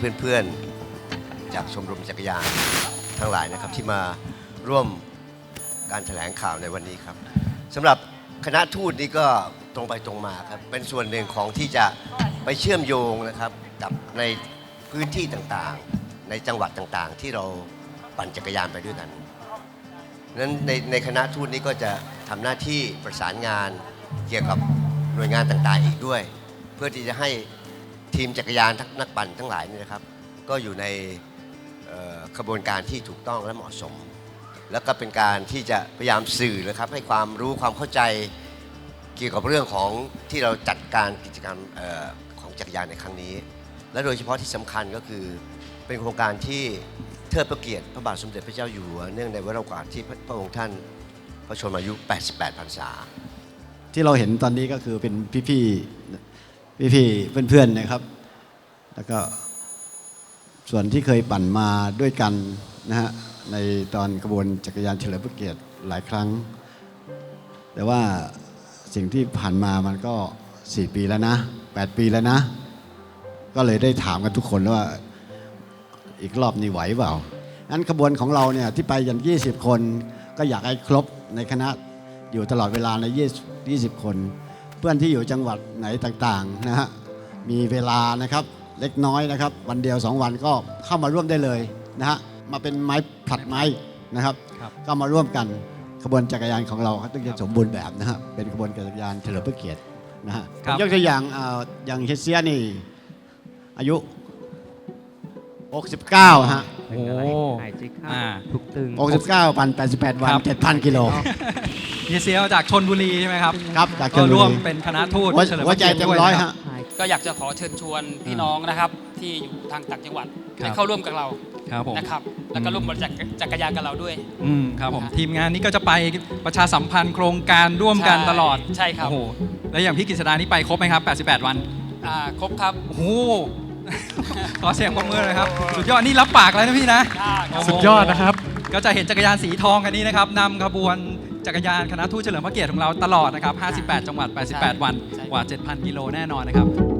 เพื่อนๆ จากชมรมจักรยานทั้งหลายนะครับที่มาร่วมการแถลงข่าวในวันนี้ครับสำหรับคณะทูตนี้ก็ตรงไปตรงมาครับเป็นส่วนหนึ่งของที่จะไปเชื่อมโยงนะครับกับในพื้นที่ต่างๆ ในจังหวัดต่างๆ ที่เราปั่นจักรยานไปด้วยกันนั้นในในคณะทูตนี้ก็จะทำหน้าที่ประสานงานเกี่ยวกับหน่วยงานต่างๆอีกด้วย เพื่อที่จะให้ ทีมจักรยานทั้งนักปั่นทั้งหลายนี่นะครับ ก็อยู่ในเอ่อขบวนการที่ถูกต้องและเหมาะสม แล้วก็เป็นการที่จะพยายามสื่อนะครับ ให้ความรู้ความเข้าใจเกี่ยวกับเรื่องของที่เราจัดการกิจกรรมของจักรยานในครั้งนี้ และโดยเฉพาะที่สำคัญก็คือเป็นโครงการที่เทิดพระเกียรติพระบาทสมเด็จพระเจ้าอยู่หัวเนื่องในวโรกาสที่พระพระองค์ท่านพระชนมายุ 88 พรรษา ที่เราเห็นตอนนี้ก็คือเป็นพี่ๆ พี่ๆเพื่อนๆนะครับ แล้วก็ส่วนที่เคยปั่นมาด้วยกันนะฮะในตอนกระบวนจักรยานเฉลิมพระเกียรติหลายครั้ง แต่ว่าสิ่งที่ผ่านมามันก็ 4 ปีแล้วนะ 8 ปีแล้วนะ ก็เลยได้ถามกันทุกคนว่าอีกรอบนี้ไหวเปล่างั้นขบวนของเราเนี่ยที่ไปยัน 20 คน ก็อยากให้ครบในคณะอยู่ตลอดเวลาใน 20 คน พื่อนที่อยู่จังหวัดไหนต่างๆนะฮะมีเวลานะครับเล็กน้อยนะครับ วันเดียว 2 วันก็เข้ามาร่วมได้เลยนะฮะมาเป็นไม้ผลัดไม้นะครับครับก็มาร่วมกันขบวนจักรยานของเราต้องจะสมบูรณ์แบบนะฮะเป็นขบวนจักรยานเฉลิมพระเกียรตินะฮะครับยกตัวอย่างเอ่ออย่างเฮเซียนี่อายุ 69ฮะโอ้หายใจเข้าอ่าทุกตึง69ปัน88 วันครับ7,000 กิโล เฮียเซียวจากชนบุรีใช่ไหมครับครับจากชก็ลบุร่วมรีเป็นคณะทูตหัวเฉลิมพหัวระใจเกียรติเต็มด้วยร้อยนะครับฮะหายก็อยากจะขอเชิญชวนพี่น้องนะครับ ที่อยู่ทางต่างจังหวัดครับให้เข้าร่วมกับเราครับผม นะครับ แล้วก็ร่วมบริจาคจักรยานกับเราด้วย อืมครับผม ทีมงานนี้ก็จะไปประชาสัมพันธ์โครงการร่วมกันใช่ตลอดใช่ครับ โอ้โหแล้วอย่างพี่กฤษดานี่ไปครบไหมครับ 88 วัน อ่าครบครับ โอ้โห ขอเสียงปรบมือเลยครับ สุดยอดนี่รับปากแล้วนะพี่นะ อ่าครับ สุดยอดนะครับ ก็จะเห็นจักรยานสีทองคันนี้นะครับนำขบวน จักรยานคณะทูตเฉลิมพระเกียรติของเราตลอดนะครับ 58 จังหวัด 88 วันกว่า 7,000 กิโลแน่นอนนะครับ